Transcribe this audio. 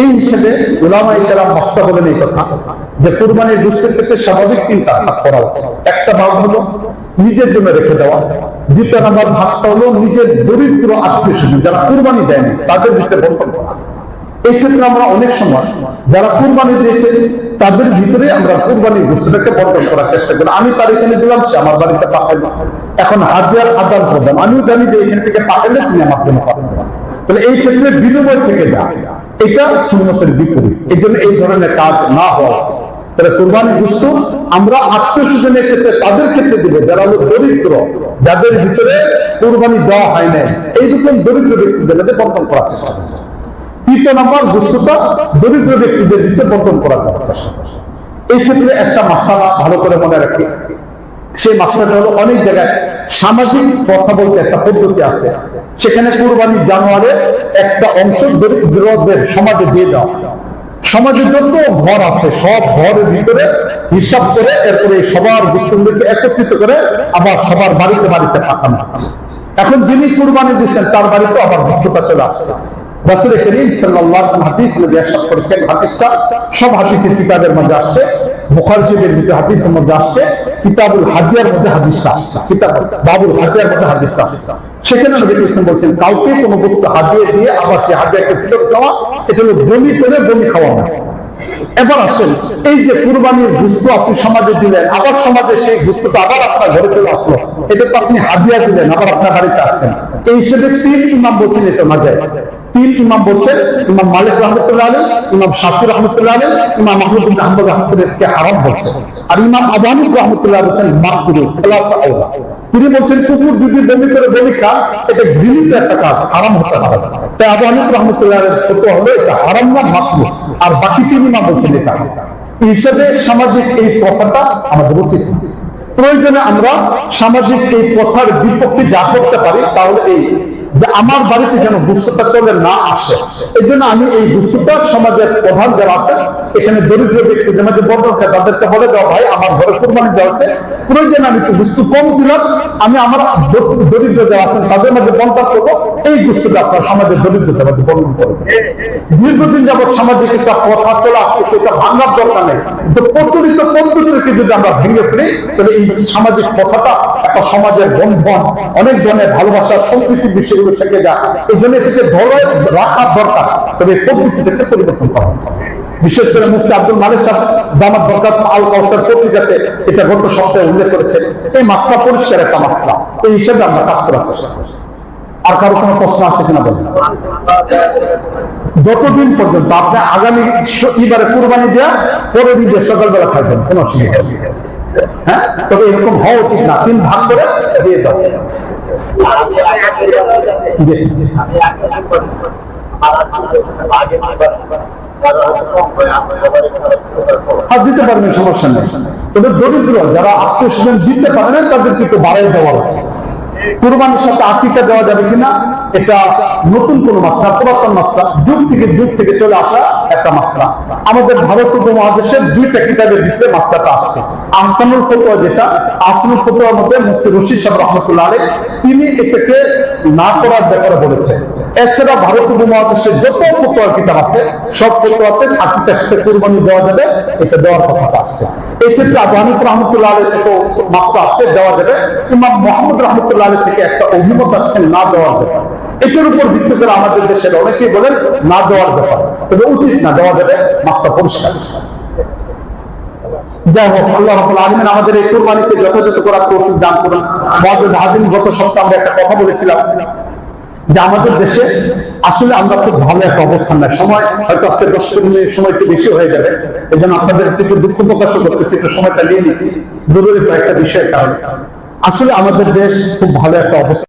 এই হিসেবে গোলামাই তারা মস্তা বলেন এই কথা যে কোরবানির গোষ্ঠীর ক্ষেত্রে স্বাভাবিক তিনটা ভাগ করা একটা ভাগ হলো নিজের জন্য রেখে দেওয়া। দ্বিতীয় নম্বর ভাগটা হলো নিজের দরিদ্র আত্মীয় স্বজন, যারা কোরবানি দেয়নি, তাদের দিতে বন্টন করা। এই ক্ষেত্রে আমরা অনেক সময় যারা কুরবানি দিয়েছে তাদের ভিতরে আমরা কুরবানির বস্তুটাকে বন্টন করার চেষ্টা করি। আমি তার এখানে দিলাম, সে আমার বাড়িতে পাঠাইলো। এখন হাজার আদান প্রদান। আমিও জানি যে এখান থেকে পাঠালে তুমি আমার জন্য পাঠাবে তাহলে এই ক্ষেত্রে বিনিময় থেকে যা, এটা সুন্নতের বিপরীত। এই জন্য এই ধরনের কাজ না হওয়া তাহলে কোরবানি বস্তু আমরা আত্মীয় স্বজনের ক্ষেত্রে, তাদের ক্ষেত্রে দিব। যারা হলো দরিদ্র, যাদের ভিতরে কোরবানি দেওয়া হয় না এইরকম দরিদ্র ব্যক্তিদের মধ্যে বন্টন করার চেষ্টা করব। তৃতীয় নম্বর বস্তুটা দরিদ্র ব্যক্তিদের দিতে বন্টন চেষ্টা এই ক্ষেত্রে একটা মাসালা ভালো করে মনে রাখি। সেই মাসালাটা হলো অনেক জায়গায় সামাজিক কথা বলতে একটা পদ্ধতি আছে। সেখানে কুরবানির জানোয়ারে একটা অংশ দরিদ্রদের সমাজে দিয়ে দেওয়া। সমাজে যত ঘর আছে, সব ঘরের ভিতরে হিসাব করে এরপরে সবার বস্তুগুলোকে একত্রিত করে আবার সবার বাড়িতে বাড়িতে পাঠানো এখন যিনি কুরবানি দিচ্ছেন তার বাড়িতে আবার বস্তুটা চলে আসছে আসছে আসছে হাদিয়ার মধ্যে হাদিয়ার আসছে। সেখানে বলছেন, কাউকে কোনো বস্তু হাদিয়ে দিয়ে আবার সে হাদিয়াকে ফিরত দেওয়া, এটা হলো বমি করে বমি খাওয়া। এবার আসেন, এই যে কুরবানির বস্তু আপনি সমাজে দিলেন, আবার সমাজে সেই বস্তুটা আবার আপনার ঘরে চলে আসলো, এটা তো আপনি হাদিয়া দিলেন, আবার আপনার বাড়িতে আসতেন এই হিসেবে তিন ইমাম বলছেন এটা নাজায়েজ তিন ইমাম বলছেন, ইমাম মালিক রহমতুল্লাহ আলী ইমাম শাফি রহমতুল্লাহ আলী ইমাম বিন আহমদ রহমতুল্লাহকে হারাম বলছেন। আর ইমাম আবু হানিফ রহমতুল্লাহ বলছেন মাকরু তিনি বলছেন, কুকুর যদি বমি করে বমি খান এটা ঘৃণিত একটা কাজ, হারাম হতে পারে। তাই আবু হানিফ রহমতুল্লাহ ছোট হলো, এটা হারাম না মাকরু আর বাকি তিন ইমাম বলছেন এটা হিসেবে সামাজিক এই প্রথাটা আমাদের উচিত প্রয়োজনে আমরা সামাজিক এই প্রথার বিপক্ষে যা করতে পারি, তাহলে এই যে আমার বাড়িতে যেন বস্তুটা চলে না আসে। এই জন্য আমি এই বস্তুটা সমাজের প্রধান যারা আছে, এখানে দরিদ্র ব্যক্তিদের মধ্যে বদলকে তাদেরকে বলে দেওয়া ভাই, আমার ঘরে কোরবানি দেওয়া আছে। প্রয়োজনে আমি একটু বস্তু কম দিলাম। আমি আমার দরিদ্র যারা আছেন, তাদের মধ্যে বন্টন করব। এই বস্তুটা আপনার সমাজের দরিদ্রদের মধ্যে বন্টন করব। দীর্ঘদিন যাবৎ সামাজিক একটা কথা চলে আসতেছে, এটা ভাঙার দরকার নেই। কিন্তু প্রচলিত পদ্ধতিকে যদি আমরা ভেঙে ফেলি, তাহলে এই সামাজিক কথাটা একটা সমাজের বন্ধন, অনেক ধরনের ভালোবাসা, সম্প্রীতির বিষয়গুলো থেকে যায় এই জন্য এটাকে ধরে রাখার দরকার। তবে পদ্ধতিটাকে পরিবর্তন করা। বিশেষ করে মুফতি আব্দুল মালিক সাহেব দামাত বরকাত আল কাউসার পত্রিকাতে এটা গত সপ্তাহে উল্লেখ করেছেন। এই মাসলা পরিষ্কার একটা মাসলা। এই হিসেবে আমরা কাজ করার চেষ্টা করছি। আর কারও কোনো প্রশ্ন আছে কিনা বলেন? যতদিন পর্যন্ত আপনি আগামী এবারে কুরবানি দেওয়া পরের দিন সকালবেলা খাইবেন, কোনো অসুবিধা তবে এরকম হওয়া উচিত না। তিন ভাগ করে দিয়ে দাও। আর দিতে পারবেন সমস্যা নেই। তবে দরিদ্র, যারা আত্মীয় স্বজন দিতে পারে না, তাদেরকে একটু বাড়াই দেওয়া উচিত। সাথে আকিকা দেওয়া যাবে কিনা, এটা নতুন কোন মাসলা, পুরাতন মাসলা, যুগ থেকে যুগ থেকে চলে আসা একটা মাসলা। আমাদের ভারত উপমহাদেশের দুইটা কিতাবের ভিতরে মাসলাটা আসছে। আহসানুল ফতোয়া যেটা, আহসানুল ফতোয়ার মধ্যে মুফতি রশিদ সাহেব রহমতুল্লাহ তিনি এটাকে না করার ব্যাপারে বলেছেন। এছাড়া ভারত উপমহাদেশের যত ফতোয়ার কিতাব আছে, সব ফতোয়াতে আকিকার সাথে কুরবানি দেওয়া যাবে, এটা দেওয়ার কথাটা আসছে। এই ক্ষেত্রে আবু হানিফ রহমতুল্লাহ আলী থেকে মাসলা আসছে, দেওয়া যাবে। ইমাম মোহাম্মদ রহমতুল্লাহ আলী থেকে একটা অভিমত আসছে, না দেওয়ার ব্যাপারে। এটার উপর ভিত্তি করে আমাদের দেশের অনেকেই বলেন, না দেওয়ার ব্যাপারে। তবে উচিত না। দেওয়া যাবে মাসলা পরিষ্কার। যাই হোক, আল্লাহ রাব্বুল আলামিন আমাদের এই কুরবানিকে যথাযথ করার তৌফিক দান করুন। মুআজ্জাদ হাজিম গত সপ্তাহে আমরা একটা কথা বলেছিলাম যে আমাদের দেশে আসলে আমরা খুব ভালো একটা অবস্থান নাই। সময় হয়তো আজকে দশ মিনিট সময় একটু বেশি হয়ে যাবে। এই জন্য আপনাদের কাছে একটু দুঃখ প্রকাশ করতেছি, একটু সময়টা নিয়ে নিচ্ছি। জরুরি একটা বিষয়ের কারণে। আসলে আমাদের দেশ খুব ভালো একটা অবস্থা